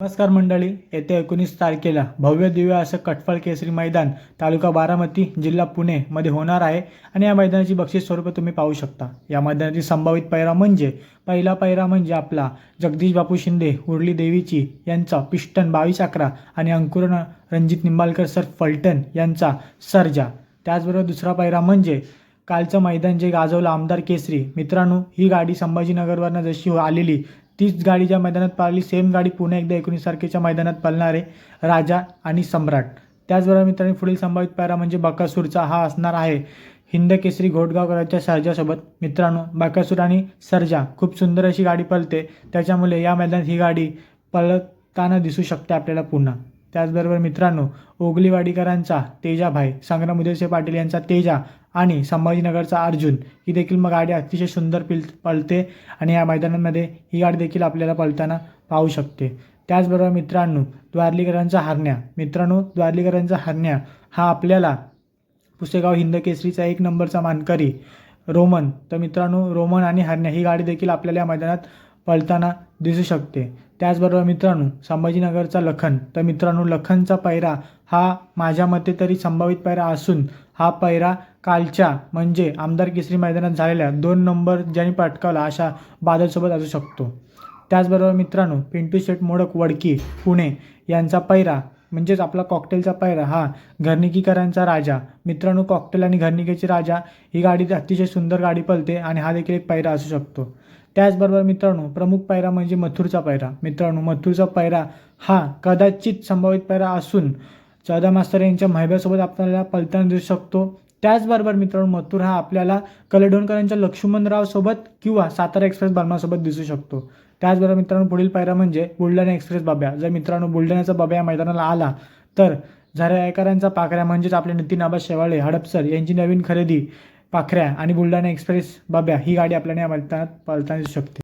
नमस्कार मंडळी येत्या एकोणीस तारखेला भव्य दिव्य असं कटफळ केसरी मैदान तालुका बारामती जिल्हा पुणे मध्ये होणार आहे आणि या मैदानाची बक्षीस स्वरूप तुम्ही पाहू शकता. या मैदानाची संभावित पैरा म्हणजे पहिला पैरा म्हणजे आपला जगदीश बापू शिंदे उर्ली देवीची यांचा पिष्टन बावीस अकरा आणि अंकुरण रणजित निंबाळकर सर फलटण यांचा सर्जा. त्याचबरोबर दुसरा पैरा म्हणजे कालचं मैदान जे गाजवलं आमदार केसरी मित्रांनो ही गाडी संभाजीनगरवरनं जशी आलेली तीच गाडी ज्या मैदानात पाळली सेम गाडी पुन्हा एकदा एकोणीस तारखेच्या मैदानात पाळणार आहे राजा आणि सम्राट. त्याचबरोबर मित्रांनो पुढील संभावित पॅरा म्हणजे बकासूरचा हा असणार आहे. हिंद केसरी घोटगावकरांच्या सर्जासोबत. मित्रांनो बकासूर आणि सर्जा खूप सुंदर अशी गाडी पळते. त्याच्यामुळे या मैदानात ही गाडी पळताना दिसू शकते आपल्याला पुन्हा. त्याचबरोबर मित्रांनो ओगलीवाडीकरांचा तेजाभाई संग्राम उदयसिंह पाटील यांचा तेजा आणि संभाजीनगरचा अर्जुन ही देखील मग गाडी अतिशय सुंदर पिल पळते आणि या मैदानामध्ये ही गाडी देखील आपल्याला पळताना पाहू शकते. त्याचबरोबर मित्रांनो द्वारलीकरांचा हरण्या. मित्रांनो द्वारलीकरांचा हरण्या हा आपल्याला पुसेगाव हिंद केसरीचा एक नंबरचा मानकरी रोमन तर मित्रांनो रोमन आणि हरण्या ही गाडी देखील आपल्याला या मैदानात पळताना दिसू शकते. त्याचबरोबर मित्रांनो संभाजीनगरचा लखन. तर मित्रांनो लखनचा पैरा हा माझ्या मते तरी संभावित पैरा असून हा पैरा कालच्या म्हणजे आमदार केसरी मैदानात झालेल्या दोन नंबर ज्यांनी पटकावला अशा बादलसोबत असू शकतो. त्याचबरोबर मित्रांनो पिंटू शेट मोडक वडकी पुणे यांचा पैरा म्हणजेच आपला कॉकटेलचा पैरा हा घरनिकीकरांचा राजा. मित्रांनो कॉकटेल आणि घरनिकेची राजा ही गाडी अतिशय सुंदर गाडी पलते आणि हा देखील एक पैरा असू शकतो. त्याचबरोबर मित्रांनो प्रमुख पायरा म्हणजे मथुरचा पायरा. मित्रांनो मथुरचा पायरा हा कदाचित संभावित पायरा असून चौदा मास्तर यांच्या महिब्यासोबत आपल्याला पलताना दिसू शकतो. त्याचबरोबर मित्रांनो मथुर हा आपल्याला कलेडोणकरांच्या लक्ष्मणरावसोबत किंवा सातारा एक्सप्रेस बर्मासोबत दिसू शकतो. त्याचबरोबर मित्रांनो पुढील पायरा म्हणजे बुलढाणा एक्सप्रेस बाब्या. जर मित्रांनो बुलढाण्याचा बाब्या या मैदानाला आला तर झऱ्याकरांचा पाखऱ्या म्हणजेच आपले नितीन आबा शेवाळे हडपसर यांची नवीन खरेदी पाखऱ्या आणि बुलढाणा एक्सप्रेस बाब्या ही गाडी आपल्याला या मैदानात पालताना दिसू शकते.